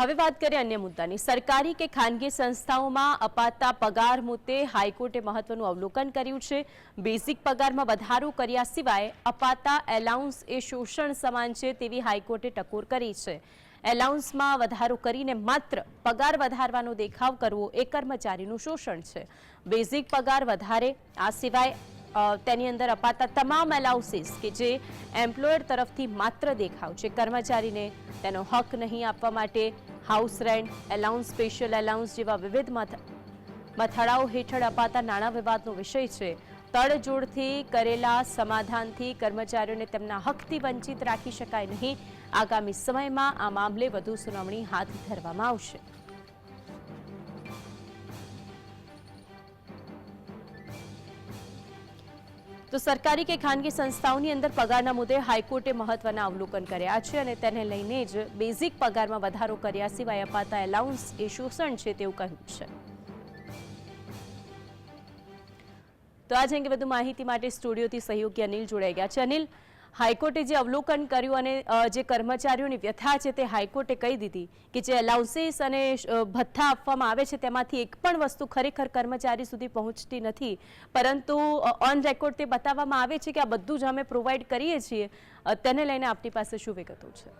હવે વાત કરીએ અન્ય મુદ્દાની. સરકારી કે ખાનગી સંસ્થાઓમાં અપાતા પગાર મુદ્દે હાઈકોર્ટે મહત્વનું અવલોકન કર્યું છે. બેઝિક પગારમાં વધારો કર્યા સિવાય અપાતા એલાઉન્સ એ શોષણ સમાન છે તેવી હાઈકોર્ટે ટકોર કરી છે. એલાઉન્સમાં વધારો કરીને માત્ર પગાર વધારવાનો દેખાવ કરવો એ કર્મચારીનું શોષણ છે. બેઝિક પગાર વધારે, આ સિવાય તેની અંદર અપાતા તમામ એલાઉન્સીસ કે જે એમ્પ્લોયર તરફથી માત્ર દેખાવ છે. કર્મચારીને તેનો હક નહીં આપવા માટે house rent, allowance, special allowance જેવા વિવિધ મથ- મથાળાઓ હેઠળ અપાતા નાણાં વિવાદનો વિષય છે. તડજોડથી કરેલા સમાધાનથી કર્મચારીઓને તેમના હકથી વંચિત રાખી શકાય નહીં. આગામી સમયમાં આ મામલે વધુ સુનાવણી હાથ ધરવામાં આવશે. તો સરકારી કે ખાનગી સંસ્થાઓની અંદર પગારના મુદ્દે હાઈકોર્ટે મહત્વના અવલોકન કર્યા છે અને તેને લઈને જ બેઝિક પગારમાં વધારો કર્યા સિવાય અપાતા એલાઉન્સ એ શોષણ છે તેવું કહ્યું છે. તો આજે અંગે વધુ માહિતી માટે સ્ટુડિયોથી સહયોગી અનિલ જોડાઈ ગયા છે. અનિલ હાઈકોર્ટે જે અવલોકન કર્યું અને જે કર્મચારીઓની વ્યથા છે તે હાઈકોર્ટે કહી દીધી કે જે એલાઉન્સીસ અને ભથ્થા આપવામાં આવે છે તેમાંથી એક પણ વસ્તુ ખરેખર કર્મચારી સુધી પહોંચતી નથી. પરંતુ ઓન રેકોર્ડ તે બતાવવામાં આવે છે કે આ બધું જ અમે પ્રોવાઈડ કરીએ છીએ. તેને લઈને આપની પાસે શું વિગતો છે?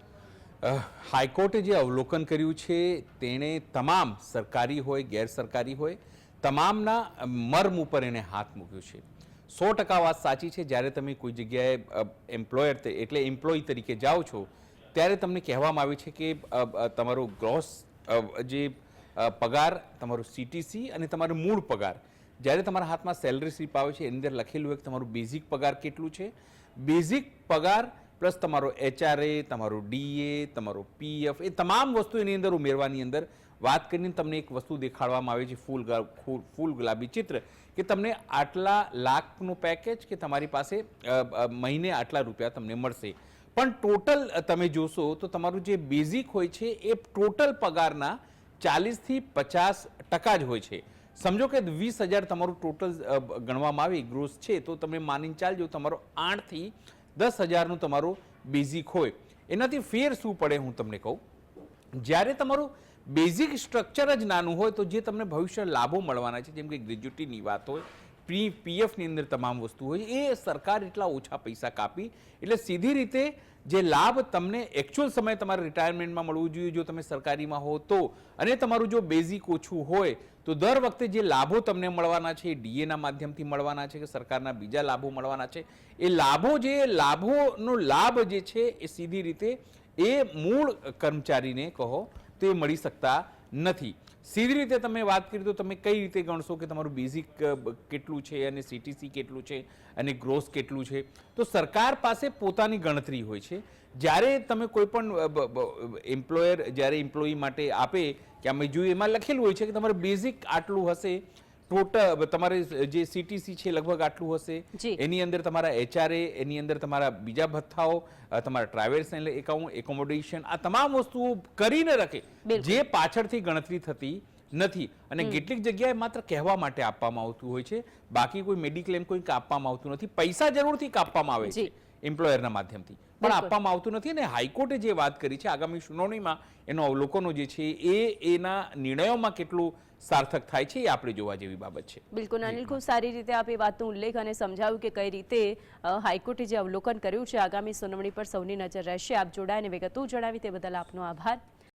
હાઈકોર્ટે જે અવલોકન કર્યું છે તેણે તમામ સરકારી હોય, ગેરસરકારી હોય, તમામના મર્મ ઉપર એણે હાથ મૂક્યો છે. સો ટકા વાત સાચી છે. જ્યારે તમે કોઈ જગ્યાએ એમ્પ્લોયર એટલે એમ્પ્લોય તરીકે જાઓ છો, ત્યારે તમને કહેવામાં આવ્યું છે કે તમારો ગ્રોસ જે પગાર, તમારો સીટીસી અને તમારો મૂળ પગાર. જ્યારે તમારા હાથમાં સેલરી સ્લીપ આવે છે, એની અંદર લખેલું હોય કે તમારું બેઝિક પગાર કેટલું છે? બેઝિક પગાર પ્લસ તમારો એચઆરએ, તમારો ડીએ, તમારો પીએફ, એ તમામ વસ્તુ એની અંદર ઉમેરવાની અંદર વાત કરીને તમને એક વસ્તુ દેખાડવામાં આવે છે, ફૂલ ફૂલ- ગુલાબી ચિત્ર, કે તમને આટલા લાખનું પેકેજ કે તમારી પાસે મહિને આટલા રૂપિયા તમને મળશે. પણ ટોટલ તમે જોશો તો તમારું જે બેઝિક હોય છે, એ ટોટલ પગારના ચાલીસથી પચાસ ટકા જ હોય છે. સમજો કે વીસ હજાર તમારું ટોટલ ગણવામાં આવે ગ્રોસ છે, તો તમે માનીને ચાલજો, તમારો આઠથી દસ હજારનું તમારું બેઝિક હોય. એનાથી ફેર શું પડે હું તમને કહું? જ્યારે તમારું બેઝિક સ્ટ્રક્ચર જ નાનું હોય તો જે તમને ભવિષ્ય લાભો મળવાના છે, જેમ કે ગ્રેજ્યુટીની વાત હોય પ્રી પીએફની અંદર તમામ વસ્તુ હોય એ સરકાર એટલા ઓછા પૈસા કાપી. એટલે સીધી રીતે જે લાભ તમને એકચ્યુઅલ સમય તમારે રિટાયરમેન્ટમાં મળવું જોઈએ, જો તમે સરકારીમાં હો તો. અને તમારું જો બેઝિક ઓછું હોય, તો દર વખતે જે લાભો તમને મળવાના છે, એ ડીએના માધ્યમથી મળવાના છે કે સરકારના બીજા લાભો મળવાના છે. એ લાભો જે લાભોનો લાભ જે છે, એ સીધી રીતે એ મૂળ કર્મચારીને કહો, તો મળી શકતા નથી. સીધી રીતે તમે વાત કરી, તો તમે કઈ રીતે ગણશો કે તમારું બેઝિક કેટલું છે અને સીટીસી કેટલું છે અને ગ્રોસ કેટલું છે? તો સરકાર પાસે પોતાની ગણતરી હોય છે. જ્યારે તમે કોઈ પણ એમ્પ્લોયર જ્યારે એમ્પ્લોયી માટે આપે, કે અમે જોયું, એમાં લખેલું હોય છે કે તમારે બેઝિક આટલું હશે. ટોટલ તમારે જે સીટીસી છે લગભગ આટલું હશે. એની અંદર તમારા એચઆરએ એની અંદર તમારા બીજા ભથ્થાઓ તમારા ટ્રાવેલ્સ એકાઉન્ટ એકોમોડેશન આ તમામ વસ્તુઓ કરીને રખે. જે પાછળથી ગણતરી થતી નથી. અને કેટલીક જગ્યાએ માત્ર કહેવા માટે આપવામાં આવતું હોય છે. બાકી કોઈ મેડિક્લેમ કોઈ કાપવામાં આવતું નથી. પૈસા જરૂરથી કાપવામાં આવે છે. એમ્પ્લોયરના માધ્યમથી. પણ આપવામાં આવતું નથી અને હાઈકોર્ટે જે વાત કરી છે આગામી સુનાવણીમાં એનો અવલોકનો જે છે એ એના નિર્ણયોમાં કેટલું સાર્થક થાય છે એ આપણે જોવા જેવી બાબત છે. બિલકુલ. અનિલ ખૂબ સારી રીતે આપે વાતનો ઉલ્લેખ અને સમજાવ્યું કે કઈ રીતે હાઈકોર્ટે જે અવલોકન કર્યું છે આગામી સુનાવણી પર સૌની નજર રહેશે. આપ જોડાઈને વિગતો જણાવી તે બદલ આપનો આભાર.